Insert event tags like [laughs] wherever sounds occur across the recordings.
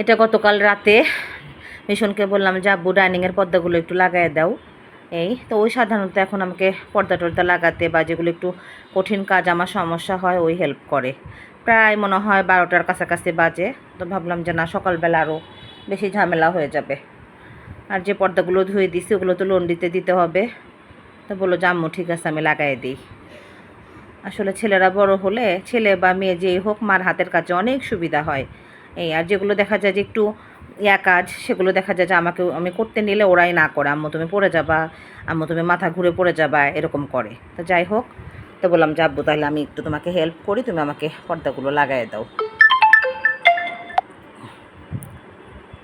এটা গতকাল রাতে মিশনকে বললাম যে, আব্বু, ডাইনিংয়ের পর্দাগুলো একটু লাগাই দাও। এই, তো ওই সাধারণত এখন আমাকে পর্দা টর্দা লাগাতে বা যেগুলো একটু কঠিন কাজ, আমার সমস্যা হয়, ওই হেল্প করে। প্রায় মনে হয় বারোটার কাছাকাছি বাজে, তো ভাবলাম যে, না, সকালবেলা আরও বেশি ঝামেলা হয়ে যাবে। আর যে পর্দাগুলো ধুয়ে দিছি, ওগুলো তো লন্ডিতে দিতে হবে। তো বলল জাম্মু ঠিক আছে, আমি লাগাই দিই। আসলে ছেলেরা বড় হলে, ছেলে বা মেয়ে যেই হোক, মার হাতের কাছে অনেক সুবিধা হয়। এই, আর যেগুলো দেখা যায় যে একটু ইয়া কাজ, সেগুলো দেখা যায় যে আমাকে আমি করতে নিলে ওরাই না করে, আম্মু, তুমি পড়ে যাবা, আম্মু, তুমি মাথা ঘুরে পড়ে যাবা, এরকম করে। তো যাই হোক, তো বললাম যে, আব্বু, তাহলে আমি একটু তোমাকে হেল্প করি, তুমি আমাকে পর্দাগুলো লাগাই দাও।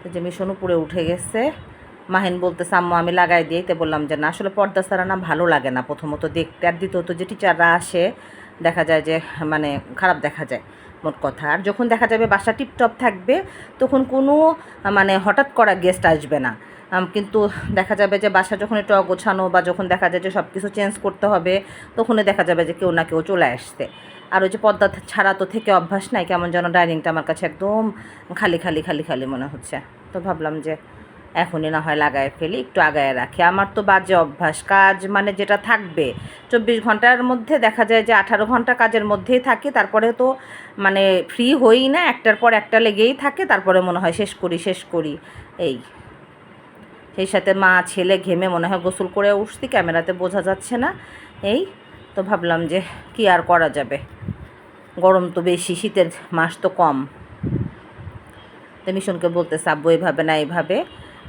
তো যে মিশন উপরে উঠে গেছে, মাহিন বলতে আম্মু, আমি লাগাই দিই। তো বললাম যে, না, আসলে পর্দা ছাড়া না ভালো লাগে না, প্রথমত দেখতে। আর দ্বিতীয়ত যে টিচাররা আসে, দেখা যায় যে মানে খারাপ দেখা যায়। মোট কথা। আর যখন দেখা যাবে বাসা টিপটপ থাকবে, তখন কোনো মানে হঠাৎ করা গেস্ট আসবে না। কিন্তু দেখা যাবে যে বাসা যখন একটু অগোছানো বা যখন দেখা যায় যে সব কিছু চেঞ্জ করতে হবে, তখনই দেখা যাবে যে কেউ না কেউ চলে আসছে। আর ওই যে পর্দা ছাড়া তো থেকে অভ্যাস নাই, কেমন যেন ডাইনিংটা আমার কাছে একদম খালি খালি খালি খালি মনে হচ্ছে। তো ভাবলাম যে এখনই না হয় লাগায় ফেলি, একটু আগায় রাখি। আমার তো বাজে অভ্যাস, কাজ মানে যেটা থাকবে। চব্বিশ ঘণ্টার মধ্যে দেখা যায় যে আঠারো ঘণ্টা কাজের মধ্যেই থাকি, তারপরে তো মানে ফ্রি হই না, একটার পর একটা লেগেই থাকে, তারপরে মনে হয় শেষ করি শেষ করি, এই। সেই সাথে মা, ছেলে ঘেমে মনে হয় গোসল করে উঠছি, ক্যামেরাতে বোঝা যাচ্ছে না, এই তো ভাবলাম যে কি আর করা যাবে। গরম তো বেশি, শীতের মাস তো কম। তো মিশনকে বলতেছে, আব্বু এইভাবে না এইভাবে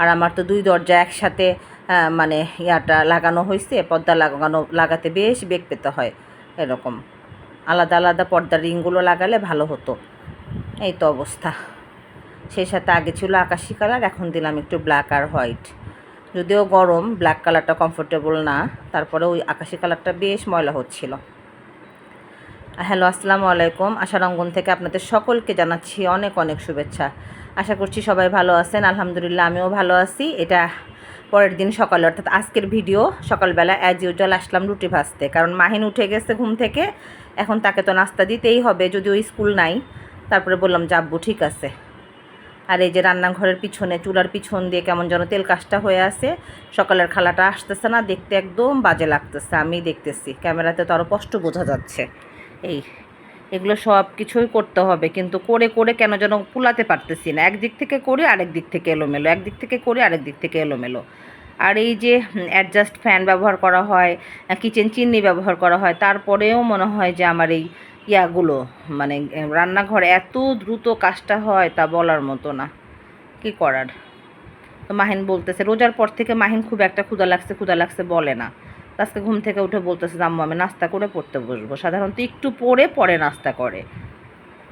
আর আমার তো দুই দরজা একসাথে মানে ইয়াটা লাগানো হয়েছে পর্দা লাগানো, লাগাতে বেশ বেগ পেতে হয়, এরকম। আলাদা আলাদা পর্দার রিংগুলো লাগালে ভালো হতো। এই তো অবস্থা। সেই সাথে আগে ছিল আকাশি কালার, এখন দিলাম একটু ব্ল্যাক আর হোয়াইট যদিও গরম ব্ল্যাক কালারটা কমফোর্টেবল না, তারপরে ওই আকাশি কালারটা বেশ ময়লা হচ্ছিল। হ্যালো, আসসালামু আলাইকুম। আশারঙ্গন থেকে আপনাদের সকলকে জানাচ্ছি অনেক অনেক শুভেচ্ছা। আশা করছি সবাই ভালো আছেন। আলহামদুলিল্লাহ আমিও ভালো আছি। এটা পরের দিন সকালে, অর্থাৎ আজকের ভিডিও সকালবেলা অ্যাজ ইউজুয়াল আসলাম রুটি ভাজতে। কারণ মাহিন উঠে গেছে ঘুম থেকে, এখন তাকে তো নাস্তা দিতেই হবে, যদিও স্কুল নাই। তারপরে বললাম যে আব্বু ঠিক আছে। আর এই যে রান্নাঘরের পিছনে, চুলার পিছন দিয়ে কেমন যেন তেল কাজটা হয়ে আছে, সকালের খালাটা আসতেছে না, দেখতে একদম বাজে লাগতেছে আমি দেখতেছি। ক্যামেরাতে তো আরও কষ্ট বোঝা যাচ্ছে। এই এগুলো সব কিছুই করতে হবে। কিন্তু করে করে কেন যেন কুলাতে পারতেছি না। একদিক থেকে করি, আরেক দিক থেকে এলোমেলো। একদিক থেকে করি, আরেক দিক থেকে এলোমেলো। আর এই যে অ্যাডজাস্ট ফ্যান ব্যবহার করা হয় কিচেন চিমনি ব্যবহার করা হয়, তারপরেও মনে হয় যে আমার এই ইয়াগুলো মানে রান্নাঘরে এত দ্রুত কাজটা হয় তা বলার মতো না। কি করার? তো মাহিন বলতেছে, রোজার পর থেকে মাহিন খুব একটা ক্ষুদা লাগছে ক্ষুদা লাগছে বলে না। আজকে ঘুম থেকে উঠে বলতেছে আম্মু, আমি নাস্তা করে পড়তে বসবো। সাধারণত একটু পরে পরে নাস্তা করে।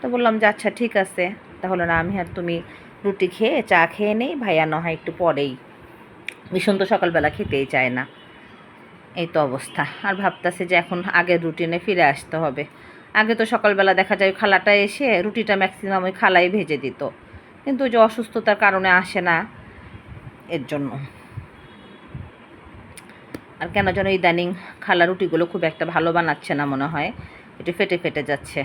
তো বললাম যে আচ্ছা ঠিক আছে। তাহলে না, আমি আর তুমি রুটি খেয়ে চা খেয়ে নেই, ভাইয়া না হয় একটু পরেই। ভীষণ তো সকালবেলা খেতেই চায় না। এই তো অবস্থা। আর ভাবতেছে যে, এখন আগের রুটিনে ফিরে আসতে হবে। আগে তো সকালবেলা দেখা যায় খালাটা এসে রুটিটা ম্যাক্সিমাম ওই খালাই ভেজে দিত। কিন্তু ওই যে অসুস্থতার কারণে আসে না, এর জন্য। আর কেন যেন ইদানিং খালা রুটিগুলো খুব একটা ভালো বানাচ্ছে না মনে হয়। একটু ফেটে ফেটে যাচ্ছে।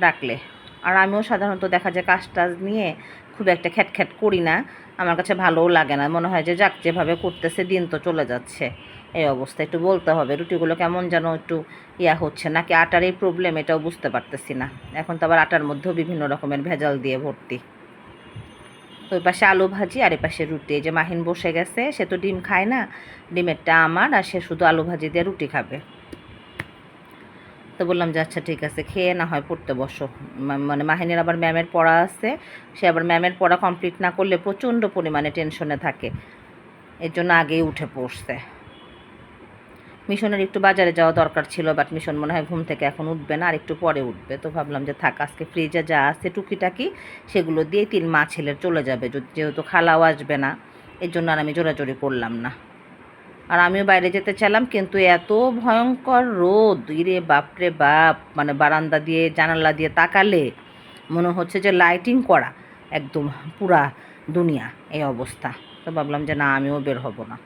রাখলে। আর আমিও সাধারণত দেখা যায় কাজ টাজ নিয়ে খুব একটা খ্যাট করি না। আমার কাছে ভালোও লাগে না। মনে হয় যে যাক, যেভাবে করতেছে দিন তো চলে যাচ্ছে। এই অবস্থা। একটু বলতে হবে, রুটিগুলো কেমন যেন একটু ইয়া হচ্ছে। নাকি আটার এই প্রবলেম এটাও বুঝতে পারতেছি না। এখন তো আবার আটার মধ্যেও বিভিন্ন রকমের ভেজাল দিয়ে ভর্তি। তো ওই পাশে আলু ভাজি আর পাশে রুটি। এই যে মাহিন বসে গেছে, সে তো ডিম খায় না ডিমেরটা আমার আর সে শুধু আলু ভাজি দিয়ে রুটি খাবে। তো বললাম যে আচ্ছা ঠিক আছে, খেয়ে না হয় পড়তে বসো। মানে মাহিনের আবার ম্যামের পড়া আছে, সে আবার ম্যামের পড়া কমপ্লিট না করলে প্রচণ্ড পরিমাণে টেনশনে থাকে। এর জন্য আগেই উঠে পড়ছে। মিশনের একটু বাজারে যাওয়া দরকার ছিল বাট মিশন মনে হয় ঘুম থেকে এখন উঠবে না, আর একটু পরে উঠবে। তো ভাবলাম যে থাক, আজকে ফ্রিজে যা আছে টুকিটাকি, সেগুলো দিয়ে তিন মা ছেলের চলে যাবে যেহেতু খালাও আসবে না, এর জন্য আর আমি জোরাজোরি করলাম না। আর আমিও বাইরে যেতে চাইলাম, কিন্তু এত ভয়ঙ্কর রোদ, ইরে বাপরে বাপ মানে বারান্দা দিয়ে, জানালা দিয়ে তাকালে মনে হচ্ছে যে লাইটিং করা, একদম পুরা দুনিয়া, এই অবস্থা। তো ভাবলাম যে না, আমিও বের হব না।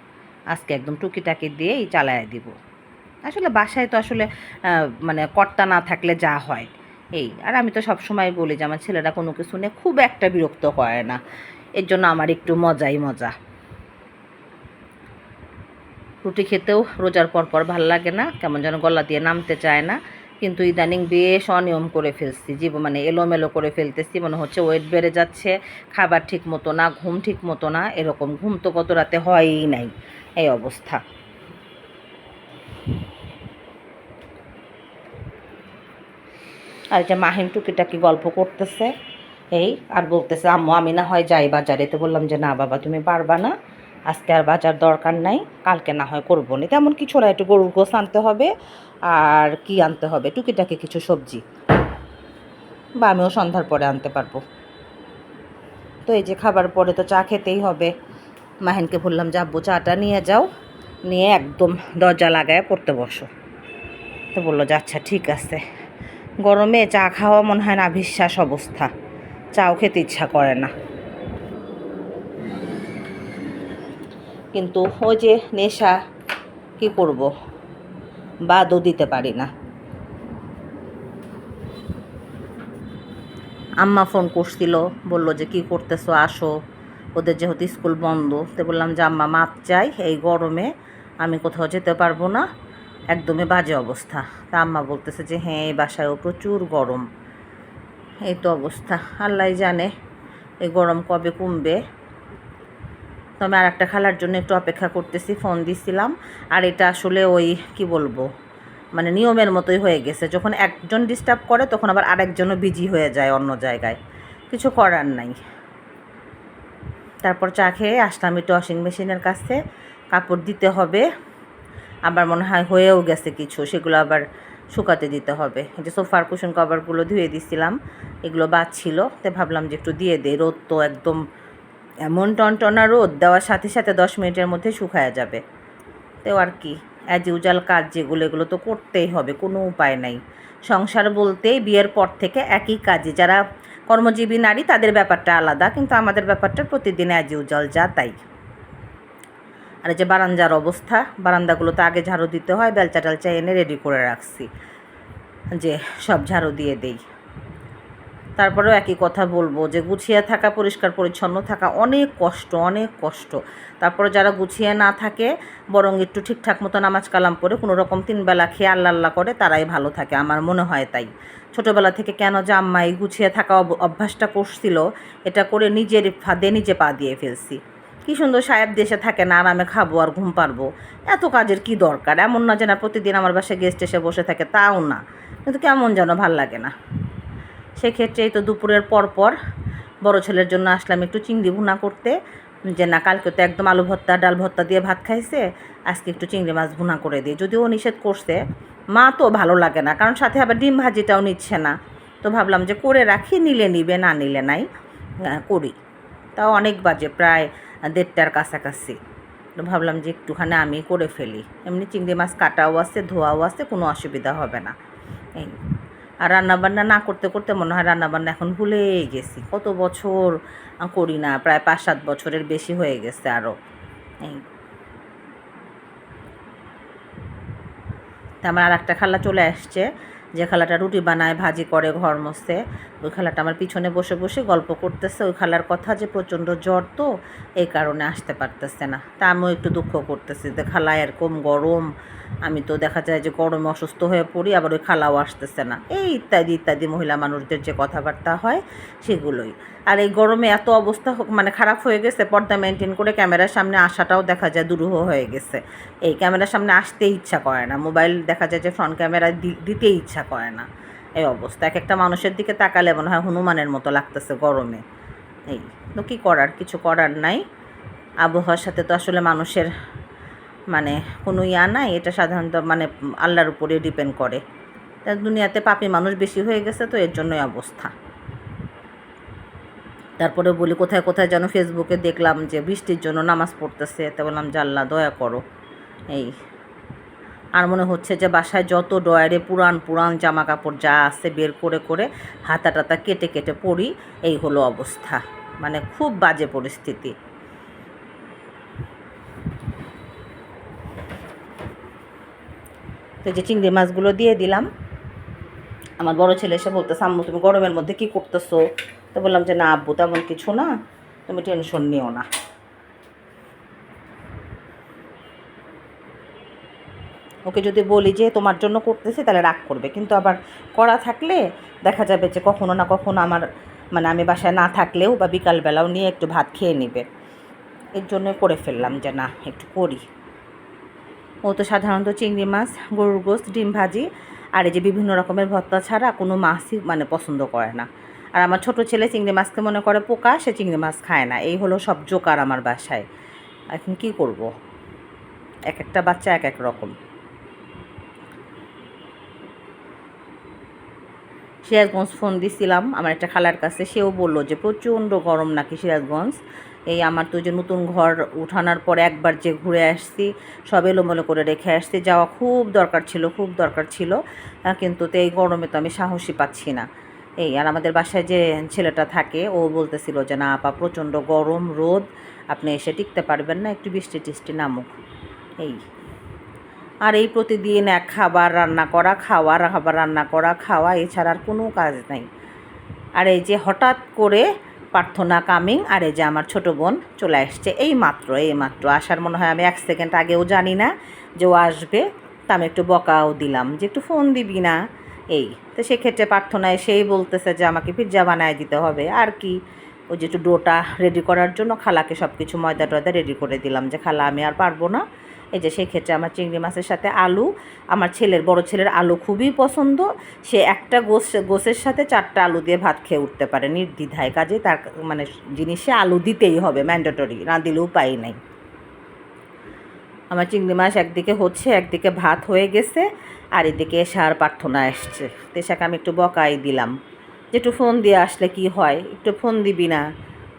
আজকে একদম টুকিটাকি দিয়েই চালায় দিব। আসলে বাসায় তো আসলে মানে কর্তা না থাকলে যা হয়। এই, আর আমি তো সবসময় বলি যে আমার ছেলেরা কোনো কিছু নিয়ে খুব একটা বিরক্ত করে না। এর জন্য আমার একটু মজাই মজা। রুটি খেতেও রোজার পর পর ভালো লাগে না, কেমন যেন গলা দিয়ে নামতে চায় না। কিন্তু ইদানিং বেশ অনিয়ম করে ফেলছি, জীব মানে এলোমেলো করে ফেলতেছি, মনে হচ্ছে ওয়েট বেড়ে যাচ্ছে, খাবার ঠিক মতো না, ঘুম ঠিক মতো না, এরকম ঘুম তো কত রাতে হয়ই নাই। এই অবস্থা। আর যে মাহিন টুকিটাকি গল্প করতেছে? এই, আর বলতেছে, আম্মু, আমি না হয় যাই বাজারে। তো বললাম যে, না বাবা, তুমি পারবা না। আজকে আর বাজার দরকার নাই, কালকে না হয় করব না। তেমন কিছু না, একটু গরুর গোস আনতে হবে। আর কি আনতে হবে? টুকিটাকি কিছু সবজি। বা আমিও সন্ধ্যার পরে আনতে পারব। তো এই যে খাবার পরে তো চা খেতেই হবে। মাহিনকে বললাম, যে আব্বু, চাটা নিয়ে যাও। নিয়ে একদম দরজা লাগায় পড়তে বসো। তো বলল, যে আচ্ছা ঠিক আছে। গরমে চা খাওয়া মনে হয় না বিশ্বাস অবস্থা। চাও খেতে ইচ্ছা করে না। কিন্তু ওই যে নেশা, কি করব? বাদও দিতে পারি না। আম্মা ফোন করছিল, বলল যে, কি করতেছো? আসো। ওদের যেহেতু স্কুল বন্ধ, তো বললাম যে, আম্মা, মাপ চাই, এই গরমে আমি কোথাও যেতে পারব না। একদমই বাজে অবস্থা। তা আম্মা বলতেছে যে হ্যাঁ এই বাসায়ও প্রচুর গরম। এই তো অবস্থা। আল্লাহ জানে এই গরম কবে কমবে। তো আমি আর একটা খালার জন্য একটু অপেক্ষা করতেছি, ফোন দিছিলাম। আর এটা আসলে ওই, কি বলব মানে নিয়মের মতোই হয়ে গেছে। যখন একজন ডিস্টার্ব করে, তখন আবার আরেকজনও বিজি হয়ে যায় অন্য জায়গায়। কিছু করার নাই। তারপর চা খেয়ে আসলাম একটু ওয়াশিং মেশিনের কাছে। কাপড় দিতে হবে। আবার মনে হয় হয়েও গেছে কিছু, সেগুলো আবার শুকাতে দিতে হবে। এই যে সোফার কুশন কভারগুলো ধুয়ে দিছিলাম, এগুলো বাদ ছিল। তো ভাবলাম যে একটু দিয়ে দেই, রোদ তো একদম এমন টনটনা রোদ, দেওয়ার সাথে সাথে দশ মিনিটের মধ্যে শুকায়া যাবে। তো আর কি অ্যাজ ইউজাল কাজ যেগুলো, এগুলো তো করতেই হবে, কোনো উপায় নাই। সংসার বলতে বিয়ের পর থেকে একই কাজে, যারা কর্মজীবী নারী, তাদের ব্যাপারটা আলাদা, কিন্তু আমাদের ব্যাপারটা প্রতিদিন অ্যাজ উজ্জ্বল, যা তাই। আর যে বারান্দার অবস্থা, বারান্দাগুলো তো আগে ঝাড়ু দিতে হয় বেলচা টালচা এনে রেডি করে রাখছি। যে সব ঝাড়ু দিয়ে দেই। তারপরেও একই কথা বলব যে গুছিয়ে থাকা, পরিষ্কার, পরিচ্ছন্ন থাকা অনেক কষ্ট অনেক কষ্ট। তারপরে যারা গুছিয়ে না থাকে, বরং একটু ঠিকঠাক মতো নামাজ কালাম পড়ে কোনো রকম তিনবেলা খেয়ে আল্লাহ আল্লাহ করে, তারাই ভালো থাকে। আমার মনে হয় তাই। ছোটোবেলা থেকে কেন যে এই গুছিয়ে থাকা অভ্যাসটা করছিল, এটা করে নিজের ফাঁদে নিজে পা দিয়ে ফেলছি। কি সুন্দর সাহেব দেশে থাকে না, আরামে খাব আর ঘুম পারব এত কাজের কি দরকার? এমন না যে প্রতিদিন আমার বাসায় গেস্ট এসে বসে থাকে, তাও না। কিন্তু কেমন যেন ভালো লাগে না। সেক্ষেত্রে এই তো দুপুরের পর পর বড় ছেলের জন্য আসলাম একটু চিংড়ি ভুনা করতে। যে না, কালকে তো একদম আলু ভর্তা, ডাল ভর্তা দিয়ে ভাত খাইছে, আজকে একটু চিংড়ি মাছ ভুনা করে দিই। যদিও নিষেধ করছে, মা তো ভালো লাগে না, কারণ সাথে আবার ডিম ভাজিটাও নিচ্ছে না। তো ভাবলাম যে করে রাখি, নিলে নিবে, না নিলে নাই করি। তাও অনেক বাজে, প্রায় দেড়টার কাছাকাছি। তো ভাবলাম যে একটুখানি আমি করে ফেলি। এমনি চিংড়ি মাছ কাটাও আছে, ধোয়াও আছে, কোনো অসুবিধা হবে না। এই আর রান্নাবান্না না করতে করতে মনে হয় রান্নাবান্না এখন ভুলেই গেছি। কত বছর করি না, প্রায় পাঁচ সাত বছরের বেশি হয়ে গেছে আরও এই। আমার আর একটা খালা চলে আসছে, যে খালাটা রুটি বানায়, ভাজি করে, ঘর মসে ওই খালাটা আমার পিছনে বসে বসে গল্প করতেছে। ওই খালার কথা যে প্রচণ্ড জ্বর তো, এই কারণে আসতে পারতেছে না। তা আমিও একটু দুঃখ করতেছি যে খালা এরকম গরম আমি তো দেখা যায় যে গরমে অসুস্থ হয়ে পড়ি, আবার ওই খালাও আসতেছে না। এই ইত্যাদি ইত্যাদি মহিলা মানুষদের যে কথাবার্তা হয় সেগুলোই। আর এই গরমে এত অবস্থা মানে খারাপ হয়ে গেছে, পর্দা মেনটেন করে ক্যামেরার সামনে আসাটাও দেখা যায় দুরূহ হয়ে গেছে। এই ক্যামেরার সামনে আসতে ইচ্ছা করে না, মোবাইল দেখা যায় যে ফ্রন্ট ক্যামেরা দিতেই ইচ্ছা করে না। এই অবস্থা, এক একটা মানুষের দিকে তাকালে মনে হয় হনুমানের মতো লাগতেছে গরমে। এই তো কী করার, কিছু করার নাই। আবহাওয়ার সাথে তো আসলে মানুষের মানে কোনো ইয়া নাই, এটা সাধারণত মানে আল্লাহর উপরে ডিপেন্ড করে। তা দুনিয়াতে পাপি মানুষ বেশি হয়ে গেছে তো এর জন্যই অবস্থা। তারপরে বলি, কোথায় কোথায় যেন ফেসবুকে দেখলাম যে বৃষ্টির জন্য নামাজ পড়তেছে, তা বললাম যে আল্লাহ দয়া করো। এই, আর মনে হচ্ছে যে বাসায় যত ডয়ারে পুরান পুরান জামা কাপড় যা আছে বের করে করে হাতা টাতা কেটে কেটে পড়ি এই হলো অবস্থা। মানে খুব বাজে পরিস্থিতি। তো যে চিংড়ি মাছগুলো দিয়ে দিলাম। আমার বড় ছেলে এসে বলতেছে, আম্মু, তুমি গরমের মধ্যে কি করতেছো? তো বললাম যে, না, আব্বু, তেমন কিছু না। তুমি টেনশন নিও না। ওকে যদি বলি যে, তোমার জন্য করতেছি, তাহলে রাগ করবে। কিন্তু আবার করা থাকলে দেখা যাবে যে, কখনো না কখনো আমার মানে আমি বাসায় না থাকলেও বা বিকালবেলাও নিয়ে একটু ভাত খেয়ে নেবে। এর জন্য করে ফেললাম যে, না, একটু করি। ও তো সাধারণত চিংড়ি মাছ, গরুর গোস্ত, ডিম ভাজি, আর এই যে বিভিন্ন রকমের ভর্তা ছাড়া কোনো মাছই মানে পছন্দ করে না। আর আমার ছোট ছেলে চিংড়ি মাছকে মনে করে পোকা, সে চিংড়ি মাছ খায় না। এই হলো সব জোকার আমার বাসায়। এখন কি করব? এক একটা বাচ্চা এক এক রকম। সিরাজগঞ্জ ফোন দিছিলাম আমার একটা খালার কাছে, সেও বলল যে প্রচণ্ড গরম নাকি সিরাজগঞ্জ। এই আমার তো যে নতুন ঘর উঠানোর পর একবার যে ঘুরে আসছি, সব এলোমেলো করে রেখে আসছি। যাওয়া খুব দরকার ছিল, খুব দরকার ছিল কিন্তু তো এই গরমে তো আমি সাহসী পাচ্ছি না। এই, আর আমাদের বাসায় যে ছেলেটা থাকে, ও বলতেছিল যে, না, আপা, প্রচণ্ড গরম, রোদ, আপনি এসে টিকতে পারবেন না, একটু বৃষ্টি টিষ্টি নামুক। এই। আর এই প্রতিদিন এক খাবার রান্না করা, খাওয়া খাবার রান্না করা, খাওয়া, এছাড়া আর কোনো কাজ নাই। আর এই যে হঠাৎ করে প্রার্থনা কামিং আর এই যে আমার ছোট বোন চলে আসছে এই মাত্র এই মাত্র আসার মনে হয় আমি এক সেকেন্ড আগেও জানি না যে ও আসবে, তা আমি একটু বকাও দিলাম যে একটু ফোন দিবি না। এই, তো সেক্ষেত্রে প্রার্থনায় সেই বলতেছে যে আমাকে পিৎজা বানায় দিতে হবে। আর কি ওই যে একটু ডোটা রেডি করার জন্য খালাকে সব কিছু ময়দা টয়দা রেডি করে দিলাম যে খালা আমি আর পারব না। এই যে সেই ক্ষেত্রে আমার চিংড়ি মাছের সাথে আলু, আমার ছেলের, বড় ছেলের আলু খুবই পছন্দ। সে একটা গোস, গোসের সাথে চারটা আলু দিয়ে ভাত খেয়ে উঠতে পারে নির্দ্বিধায়। কাজে তার মানে জিনিসে আলু দিতেই হবে ম্যান্ডেটরি না দিলে উপায় নেই। আমার চিংড়ি মাছ একদিকে হচ্ছে, একদিকে ভাত হয়ে গেছে, আর এদিকে সার প্রার্থনা আসছে তেশাকে আমি একটু বকাই দিলাম। যে একটু ফোন দিয়ে আসলে কি হয়, একটু ফোন দিবি না,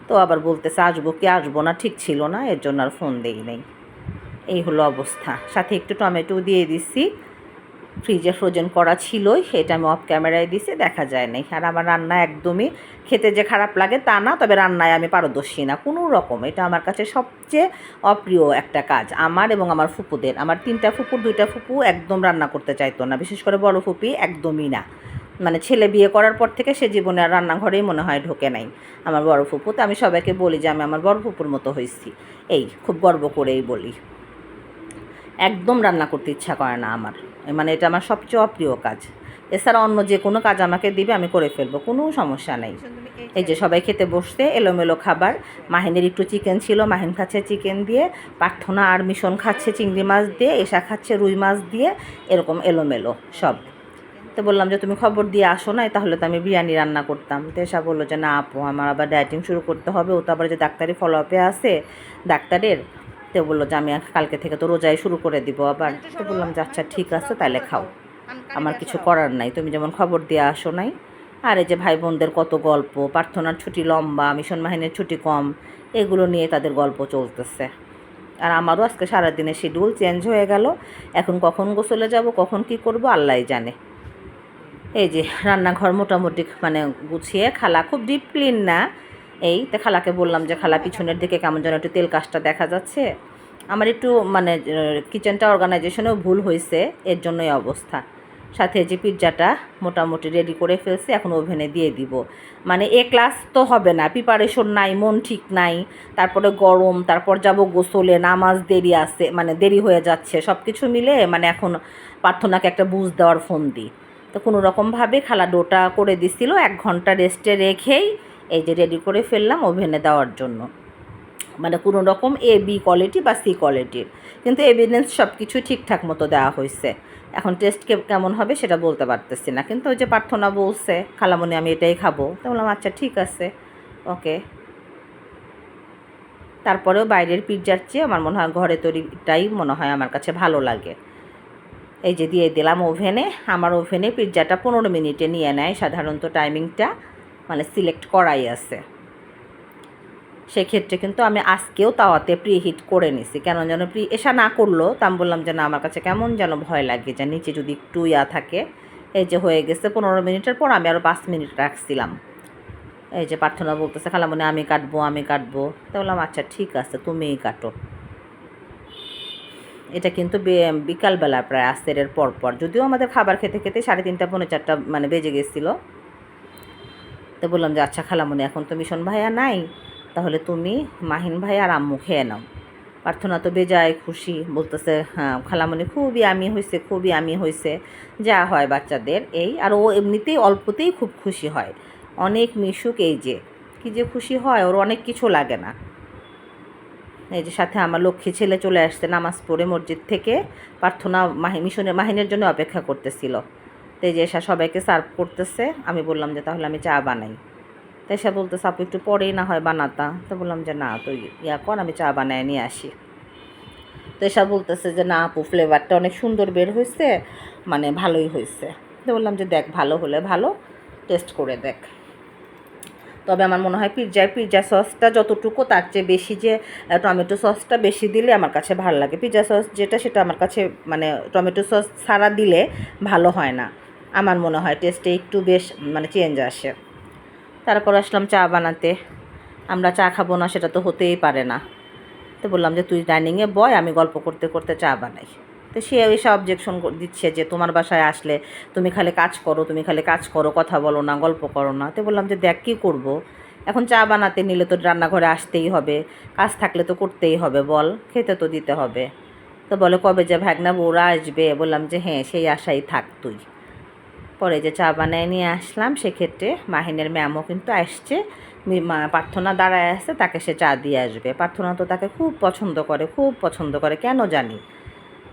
তো আবার বলতেছে, আসব কি আসব না? ঠিক ছিল না, এর জন্য আর ফোন দেই নেই। এই হলো অবস্থা। সাথে একটু টমেটো দিয়ে দিছি। ফ্রিজে ফ্রোজেন করা ছিলই, সেটা আমি অফ ক্যামেরায় দিছি, দেখা যায় নাই। আর আমার রান্না একদমই খেতে যে খারাপ লাগে তা না, তবে রান্নায় আমি পারদর্শী না। কোনো রকম, এটা আমার কাছে সবচেয়ে অপ্রিয় একটা কাজ। আমার এবং আমার ফুপুদের, আমার তিনটা ফুপুর, দুইটা ফুপু একদম রান্না করতে চাইতো না। বিশেষ করে বড় ফুপি একদমই না। মানে ছেলে বিয়ে করার পর থেকে সে জীবনে আর রান্নাঘরেই মনে হয় ঢোকে নাই, আমার বড় ফুপু। তো আমি সবাইকে বলি যে আমি আমার বড় ফুপুর মতো হয়েছি। এই, খুব গর্ব করেই বলি। একদম রান্না করতে ইচ্ছা করে না আমার। মানে এটা আমার সবচেয়ে অপ্রিয় কাজ। এছাড়া অন্য যে কোনো কাজ আমাকে দিবে, আমি করে ফেলব, কোনো সমস্যা নেই। এই যে সবাই খেতে বসতে এলোমেলো খাবার। মাহিনের একটু চিকেন ছিল, মাহিন খাচ্ছে চিকেন দিয়ে। প্রার্থনা আর মিশন খাচ্ছে চিংড়ি মাছ দিয়ে এসা খাচ্ছে রুই মাছ দিয়ে, এরকম এলোমেলো সব। তো বললাম যে, তুমি খবর দিয়ে আসো না তাহলে তো আমি বিরিয়ানি রান্না করতাম। তো এসা বলল যে, না আপু, আমার আবার ডায়েটিং শুরু করতে হবে। ও তো আবার যে ডাক্তারি ফলো আপে আছে, ডাক্তারের তো বলল যে আমি কালকে থেকে তো রোজাই শুরু করে দিব আবার। তো বললাম যে আচ্ছা ঠিক আছে তাহলে খাও। আমার কিছু করার নাই। তুমি যেমন খবর দিয়ে আসো নাই। আর এই যে ভাই বোনদের কত গল্প, প্রার্থনার ছুটি লম্বা, মিশন বাহিনীর ছুটি কম, এগুলো নিয়ে তাদের গল্প চলতেছে। আর আমারও আজকে সারাদিনের শিডিউল চেঞ্জ হয়ে গেল। এখন কখন গোসলে যাব, কখন কি করব আল্লাহ জানে। এই যে রান্নাঘর মোটামুটি মানে গুছিয়ে, খালা খুব ডিপ ক্লিন না এই তো খালাকে বললাম যে, খালা, পিছনের দিকে কেমন যেন একটু তেল কাজটা দেখা যাচ্ছে। আমার একটু মানে কিচেনটা অর্গানাইজেশনেও ভুল হয়েছে, এর জন্যই অবস্থা। সাথে যে পিৎজাটা মোটামুটি রেডি করে ফেলছি, এখন ওভেনে দিয়ে দিব। মানে এ ক্লাস তো হবে না প্রিপারেশন নাই, মন ঠিক নাই। তারপরে গরম, তারপর যাব গোসলে, নামাজ দেরি আছে মানে দেরি হয়ে যাচ্ছে। সব কিছু মিলে মানে এখন প্রার্থনাকে একটা বুঝ দেওয়ার ফোন দিই। তো কোনো রকমভাবে খালা ডোটা করে দিছিল, এক ঘণ্টা রেস্টে রেখেই এই যে রেডি করে ফেললাম ওভেনে দেওয়ার জন্য। মানে কোনো রকম এ বি কোয়ালিটি বা সি কোয়ালিটির কিন্তু এভিডেন্স সব কিছুই ঠিকঠাক মতো দেওয়া হয়েছে এখন টেস্ট কেমন হবে সেটা বলতে পারতেছি না। কিন্তু ওই যে প্রার্থনা বলছে খালামনি আমি এটাই খাব। তো বললাম আচ্ছা ঠিক আছে। ওকে। তারপরেও বাইরের পিৎজার চেয়ে আমার মনে হয় ঘরে তৈরিটাই মনে হয় আমার কাছে ভালো লাগে। এই যে দিয়ে দিলাম ওভেনে আমার ওভেনে পিৎজাটা পনেরো মিনিটে নিয়ে নেয়। সাধারণত টাইমিংটা মানে সিলেক্ট করাই আছে। সেক্ষেত্রে কিন্তু আমি আজকেও তাওয়াতে প্রি হিট করে নিছি। কেন যেন প্রি এসা না করল, তা আমি বললাম যে, না, আমার কাছে কেমন যেন ভয় লাগে, যে নিচে যদি একটু ইয়া থাকে। এই যে হয়ে গেছে পনেরো মিনিটের পর আমি আরও পাঁচ মিনিট রাখছিলাম। এই যে প্রার্থনা বলতেছে, খালামনে, আমি কাটবো আমি কাটবো। তা বললাম আচ্ছা ঠিক আছে, তুমিই কাটো। এটা কিন্তু বিকালবেলা প্রায় আসতেরের পর পর যদিও আমাদের খাবার খেতে খেতে সাড়ে তিনটা, পৌনে চারটা মানে বেজে গেছিল। তো বললাম যে আচ্ছা খালামণি এখন তো মিশন ভাইয়া নাই, তাহলে তুমি মাহিন ভাই আর আম্মু খেয়ে নাও। প্রার্থনা তো বেজায়, খুশি, বলতেছে হ্যাঁ খালামণি খুবই আমি হয়েছে খুবই আমি হয়েছে যা হয় বাচ্চাদের। এই, আর ও এমনিতেই অল্পতেই খুব খুশি হয়। অনেক মিশুক এই যে, কি যে খুশি হয়, ওর অনেক কিছু লাগে না। এই যে সাথে আমার লক্ষ্মী ছেলে চলে আসছে নামাজ পড়ে মসজিদ থেকে, প্রার্থনা মাহি, মিশনের, মাহিনের জন্য অপেক্ষা করতেছিল। তো এই যে এসা সবাইকে সার্ভ করতেছে, আমি বললাম যে তাহলে আমি চা বানাই। তো এসে বলতেছে, আপু, একটু পরেই না হয় বানাতা। তো বললাম যে, না, তুই ইয়া কর, আমি চা বানায় নিয়ে আসি। তো এসা বলতেছে যে, না, আপু ফ্লেভারটা অনেক সুন্দর বের হয়েছে মানে ভালোই হয়েছে তো বললাম যে, দেখ, ভালো হলে ভালো টেস্ট করে দেখ। তবে আমার মনে হয় পিৎজায় পিৎজা সসটা যতটুকু, তার চেয়ে বেশি যে টমেটো সসটা বেশি দিলে আমার কাছে ভালো লাগে। পিৎজা সস যেটা, সেটা আমার কাছে মানে টমেটো সস ছাড়া দিলে ভালো হয় না। আমার মনে হয় টেস্টে একটু বেশ মানে চেঞ্জ আসে। তারপর আসলাম চা বানাতে। আমরা চা খাব না, সেটা তো হতেই পারে না। তো বললাম যে, তুই ডাইনিংয়ে বয়, আমি গল্প করতে করতে চা বানাই। তো সে এসে অবজেকশন দিচ্ছে যে, তোমার বাসায় আসলে তুমি খালি কাজ করো, তুমি খালি কাজ করো, কথা বলো না, গল্প করো না। তো বললাম যে, দেখ, কী করব? এখন চা বানাতে নিলে তো রান্নাঘরে আসতেই হবে, কাজ থাকলে তো করতেই হবে, বল, খেতে তো দিতে হবে। তো বলে, কবে যে ভাগনা বউরা আসবে? বললাম যে হ্যাঁ সেই আশাই থাক তুই। পরে যে চা বানায় নিয়ে আসলাম, সেক্ষেত্রে মাহিনের ম্যামও কিন্তু আসছে। প্রার্থনা দাঁড়ায় আছে, তাকে সে চা দিয়ে আসবে। প্রার্থনা তো তাকে খুব পছন্দ করে, খুব পছন্দ করে, কেন জানি?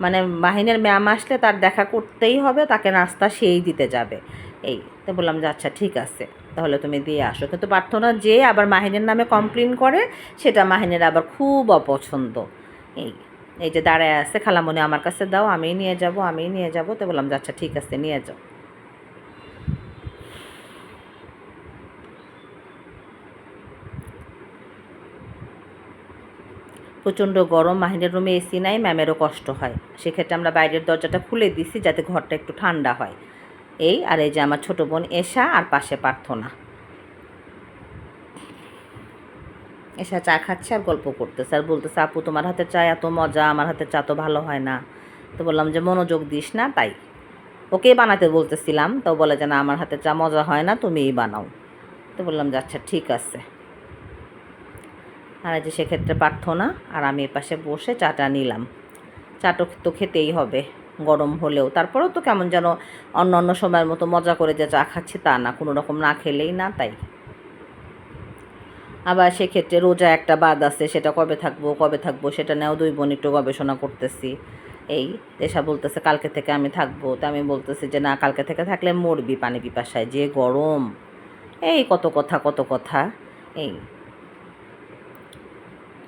মানে মাহিনের ম্যাম আসলে তার দেখা করতেই হবে, তাকে নাস্তা সেই দিতে যাবে। এই, তো বললাম যে আচ্ছা ঠিক আছে, তাহলে তুমি দিয়ে আসো। কিন্তু প্রার্থনা যে আবার মাহিনের নামে কমপ্লেন করে, সেটা মাহিনের আবার খুব অপছন্দ। এই এই যে দাঁড়ায় আছে, খালামনি আমার কাছে দাও আমি নিয়ে যাব আমি নিয়ে যাব, তো বললাম যে আচ্ছা ঠিক আছে, নিয়ে যাও। প্রচণ্ড গরম, মাহিনের রুমে এসি নাই, ম্যামেরও কষ্ট হয়। সেক্ষেত্রে আমরা বাইরের দরজাটা খুলে দিছি যাতে ঘরটা একটু ঠান্ডা হয়। এই আর এই যে আমার ছোটো বোন এশা আর পাশে প্রার্থনা এসা চা খাচ্ছে আর গল্প করতেছে আর বলতেছে, আপু, তোমার হাতে চা এত মজা, আমার হাতে চা তো ভালো হয় না। তো বললাম যে, মনোযোগ দিস না, তাই। ওকেই বানাতে বলতেছিলাম। তো বলে যে, না, আমার হাতে চা মজা হয় না, তুমিই বানাও। তো বললাম যে আচ্ছা ঠিক আছে। এই যে সেক্ষেত্রে প্রার্থনা, আর আমি এ পাশে বসে চাটা নিলাম। চাটা তো খেতেই হবে, গরম হলেও। তারপরেও তো কেমন যেন অন্য অন্য সময়ের মতো মজা করে যে চা খাচ্ছি তা না, কোনো রকম না খেলেই না, তাই। আবার সেক্ষেত্রে রোজা একটা বাদ আছে, সেটা কবে থাকব কবে থাকব, সেটা নিয়েও দুই বোন একটু গবেষণা করতেছি। এই এসা বলতেছে কালকে থেকে আমি থাকব। তো আমি বলতেছি যে না, কালকে থেকে থাকলে মরবি পানি পিপাসায়, যে গরম। এই কত কথা কত কথা। এই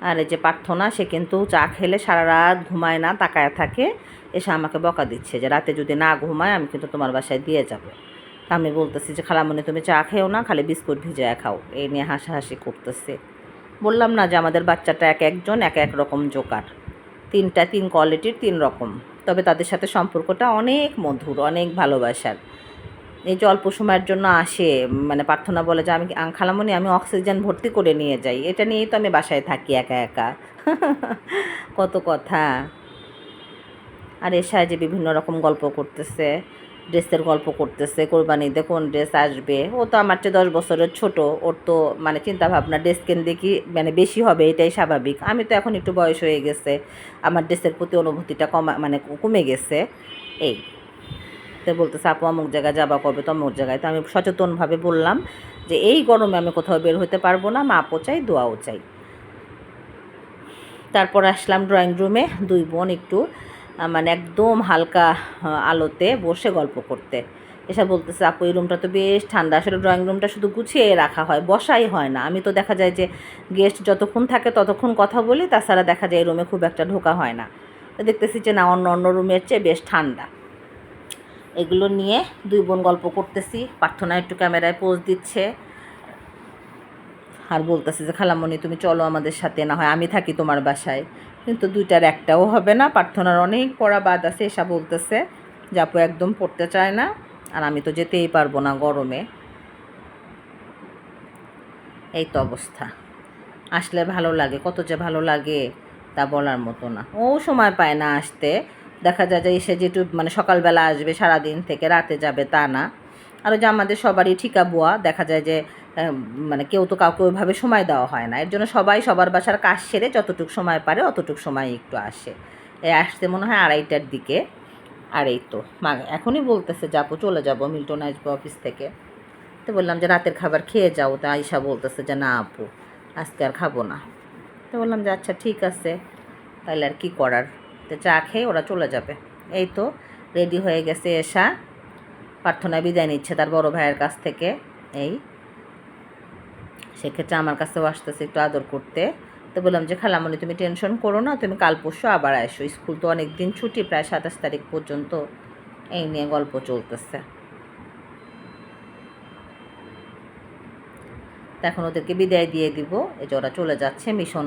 আর এই যে প্রার্থনা সে কিন্তু চা খেলে সারা রাত ঘুমায় না, তাকায় থাকে। এসে আমাকে বকা দিচ্ছে যে, রাতে যদি না ঘুমায়, আমি কিন্তু তোমার বাসায় দিয়ে যাব। তা আমি বলতেছি যে খালামণি তুমি চা খেও না, খালি বিস্কুট ভিজিয়ে খাও। এই নিয়ে হাসাহাসি করতেছে। বললাম, না, যে, আমাদের বাচ্চাটা এক একজন, এক এক রকম জোকার। তিনটা, তিন কোয়ালিটির তিন রকম। তবে তাদের সাথে সম্পর্কটা অনেক মধুর, অনেক ভালোবাসার। এই যে অল্প সময়ের জন্য আসে মানে প্রার্থনা বলে যে আমি খালামণি আমি অক্সিজেন ভর্তি করে নিয়ে যাই। এটা নিয়েই তো আমি বাসায় থাকি একা একা। [laughs] কত কথা। আর এসে যে বিভিন্ন রকম গল্প করতেছে, ড্রেসের গল্প করতেছে কোরবানিতে কোন ড্রেস আসবে? ও তো আমার চেয়ে দশ বছরের ছোট, ওর তো মানে চিন্তাভাবনা ড্রেস কিনলে কি মানে বেশি হবে? এটাই স্বাভাবিক। আমি তো এখন একটু বয়স হয়ে গেছে, আমার ড্রেসের প্রতি অনুভূতিটা কমা মানে কমে গেছে। এই। তো বলতেছে, আপু, অমুক জায়গায় যাবা কবে? তো অমুক জায়গায়। তো আমি সচেতনভাবে বললাম যে, এই গরমে আমি কোথাও বের হতে পারব না মাপও চাই, দোয়াও চাই। তারপর আসলাম ড্রয়িং রুমে দুই বোন একটু মানে একদম হালকা আলোতে বসে গল্প করতে। এসব বলতেছে, আপু, এই রুমটা তো বেশ ঠান্ডা, আসলে ড্রয়িং রুমটা শুধু গুছিয়ে রাখা হয়, বসাই হয় না। আমি তো দেখা যায় যে গেস্ট যতক্ষণ থাকে ততক্ষণ কথা বলি, তাছাড়া দেখা যায় এই রুমে খুব একটা ঢোকা হয় না। দেখতেছি যে, না, অন্য অন্য রুমের চেয়ে বেশ ঠান্ডা। এগুলো নিয়ে দুই বোন গল্প করতেছি। প্রার্থনা একটু ক্যামেরায় পোজ দিচ্ছে। আর বলতেছে যে, খালামণি, তুমি চলো আমাদের সাথে, না হয় আমি থাকি তোমার বাসায়। কিন্তু দুইটার একটাও হবে না। প্রার্থনার অনেক পড়া বাদ আছে, এসা বলতেছে যে, আপু একদম পড়তে চায় না, আর আমি তো যেতেই পারব না গরমে। এই তো অবস্থা। আসলে ভালো লাগে, কত যে ভালো লাগে তা বলার মতো না। ও সময় পায় না আসতে। দেখা যায় যে এসে যেটু মানে সকালবেলা আসবে, সারাদিন থেকে, রাতে যাবে তা না। আর যে আমাদের সবারই ঠিকা বুয়া, দেখা যায় যে মানে কেউ তো কাউকে ওইভাবে সময় দেওয়া হয় না। এর জন্য সবাই সবার বাসার কাজ সেরে যতটুকু সময় পারে, অতটুকু সময় একটু আসে। এই আসতে মনে হয় আড়াইটার দিকে। আর এই তো, মা এখনই বলতেছে যাব চলে যাব মিল্টন আসব অফিস থেকে। তো বললাম যে, রাতের খাবার খেয়ে যাও। তা আইসা বলতেছে যে, না আপু, আজকে আর খাব না। তো বললাম যে আচ্ছা ঠিক আছে তাহলে আর কী করার? তো চা খেয়ে ওরা চলে যাবে। এই তো রেডি হয়ে গেছে এসা। প্রার্থনা বিদায় নিচ্ছে তার বড় ভাইয়ের কাছ থেকে। এই। সেক্ষেত্রে আমার কাছেও আসতেছে একটু আদর করতে। তো বললাম যে খালামণি তুমি টেনশন করো না, তুমি কাল পরশু আবার আসো। স্কুল তো অনেক দিন ছুটি, প্রায় সাতাশ তারিখ পর্যন্ত। এই নিয়ে গল্প চলতেছে। এখন ওদেরকে বিদায় দিয়ে দিব। এই যে ওরা চলে যাচ্ছে, মিশন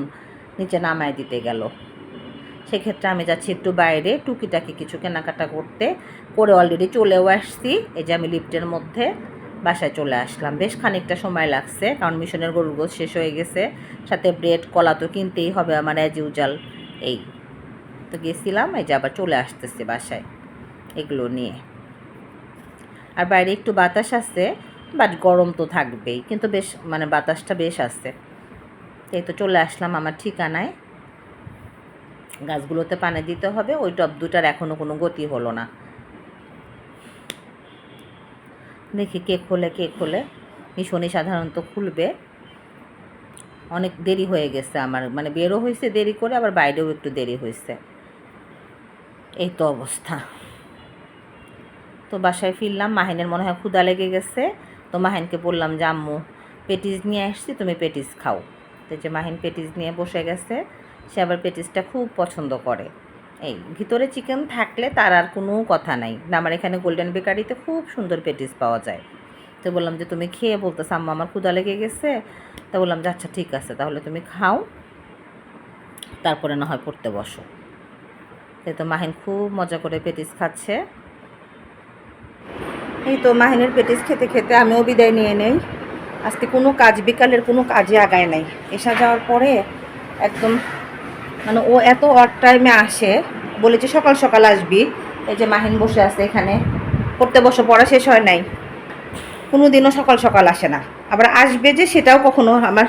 নিচে নামায় দিতে গেল। সেক্ষেত্রে আমি যাচ্ছি একটু বাইরে, টুকিটাকি কিছু কেনাকাটা করতে। করে অলরেডি চলেও আসছি। এই যে আমি লিফটের মধ্যে বাসায় চলে আসলাম। বেশ খানিকটা সময় লাগছে, কারণ মিশনের গরুর গোছ শেষ হয়ে গেছে। সাথে ব্রেড, কলা তো কিনতেই হবে আমার অ্যাজ ইউজাল এই তো গেছিলাম, এই যে আবার চলে আসতেছে বাসায় এগুলো নিয়ে। আর বাইরে একটু বাতাস আছে বাট গরম তো থাকবেই। কিন্তু বেশ মানে বাতাসটা বেশ আছে। এই তো চলে আসলাম আমার ঠিকানায়। গাছগুলোতে পানি দিতে হবে, ওই টব দুটার এখনও কোনো গতি হলো না। দেখি কে খোলে কে খোলে। মিশনই সাধারণত খুলবে। অনেক দেরি হয়ে গেছে আমার মানে বেরো হয়েছে দেরি করে, আবার বাইরেও একটু দেরি হয়েছে। এই তো অবস্থা। তো বাসায় ফিরলাম, মাহিনের মনে হয় ক্ষুদা লেগে গেছে। তো মাহিনকে বললাম, যে আম্মু পেটিস নিয়ে আসছি, তুমি পেটিস খাও। তো যে মাহিন পেটিস নিয়ে বসে গেছে। সে আবার পেটিসটা খুব পছন্দ করে। এই, ভিতরে চিকেন থাকলে তার আর কোনো কথা নাই। আমার এখানে গোল্ডেন বেকারিতে খুব সুন্দর পেটিস পাওয়া যায়। তো বললাম যে, তুমি খেয়ে বলতো আম্মু আমার ক্ষুদা লেগে গেছে। তা বললাম যে আচ্ছা ঠিক আছে, তাহলে তুমি খাও। তারপরে না হয় পড়তে বসো। এই তো মাহিন খুব মজা করে পেটিস খাচ্ছে। এই তো মাহিনের পেটিস খেতে খেতে আমিও বিদায় নিয়ে নেই। আজকে কোনো কাজ, বিকালের কোনো কাজে আগায় নাই। এসা যাওয়ার পরে একদম মানে ও এত অড টাইমে আসে, বলেছে সকাল সকাল আসবি। এই যে মাহিন বসে আছে এখানে, পড়তে বসে পড়া শেষ হয় নাই। কোনো দিনও সকাল সকাল আসে না। আবার আসবে যে সেটাও কখনো আমার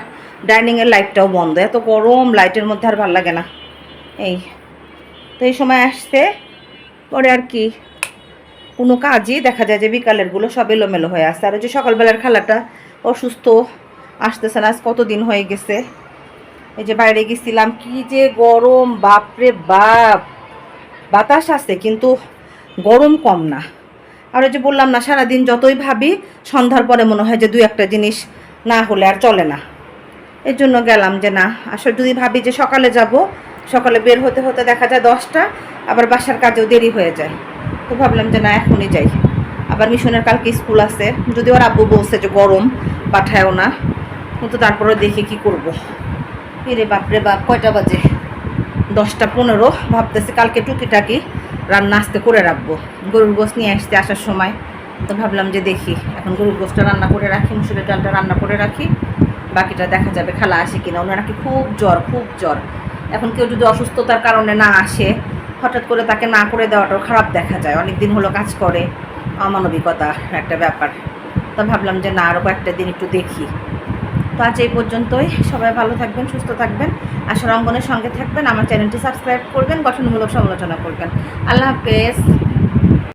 ডাইনিংয়ের লাইটটাও বন্ধ। এত গরম লাইটের মধ্যে আর ভালো লাগে না। এই, তো এই সময় আসতে পরে আর কি। কোনো কাজই দেখা যায় যে বিকালেরগুলো সব এলোমেলো হয়ে আসছে আর যে সকালবেলার খালাটা অসুস্থ, আসতেছে না, আজ কতদিন হয়ে গেছে। এই যে বাইরে গেছিলাম, কি যে গরম, বাপরে বাপ। বাতাস আছে, কিন্তু গরম কম না। আর যে বললাম না, সারাদিন যতই ভাবি, সন্ধ্যার পরে মনে হয় যে দু একটা জিনিস না হলে আর চলে না। এর জন্য গেলাম যে না, আসলে যদি ভাবি যে সকালে যাব, সকালে বের হতে হতে দেখা যায় দশটা, আবার বাসার কাজেও দেরি হয়ে যায়। তো ভাবলাম যে না, এখনই যাই। আবার মিশনের কালকে স্কুল আছে, যদি ওর আব্বু বলছে যে গরম, পাঠায়ও না। কিন্তু তারপরে দেখি কি করব। রে বাপরে বাপ, কয়টা বাজে? দশটা পনেরো, ভাবতেছি কালকে টুকিটাকি রান্না আস্তে করে রাখব। গরুর গোস নিয়ে আসতে আসার সময়। তো ভাবলাম যে দেখি, এখন গরুর গোসটা রান্না করে রাখি, মুসুরের ডালটা রান্না করে রাখি। বাকিটা দেখা যাবে খালা আসে কিনা। ওনার নাকি খুব জ্বর খুব জ্বর। এখন কেউ যদি অসুস্থতার কারণে না আসে, হঠাৎ করে তাকে না করে দেওয়াটাও খারাপ দেখা যায়। অনেক দিন হলো কাজ করে। অমানবিকতা একটা ব্যাপার। তো ভাবলাম যে না আরও কয়েকটা দিন একটু দেখি। তো আজ এই পর্যন্তই। সবাই ভালো থাকবেন, সুস্থ থাকবেন। আশা অঙ্গনের সঙ্গে থাকবেন। আমার চ্যানেলটি সাবস্ক্রাইব করবেন, গঠনমূলক সমালোচনা করবেন। আল্লাহ হাফেজ।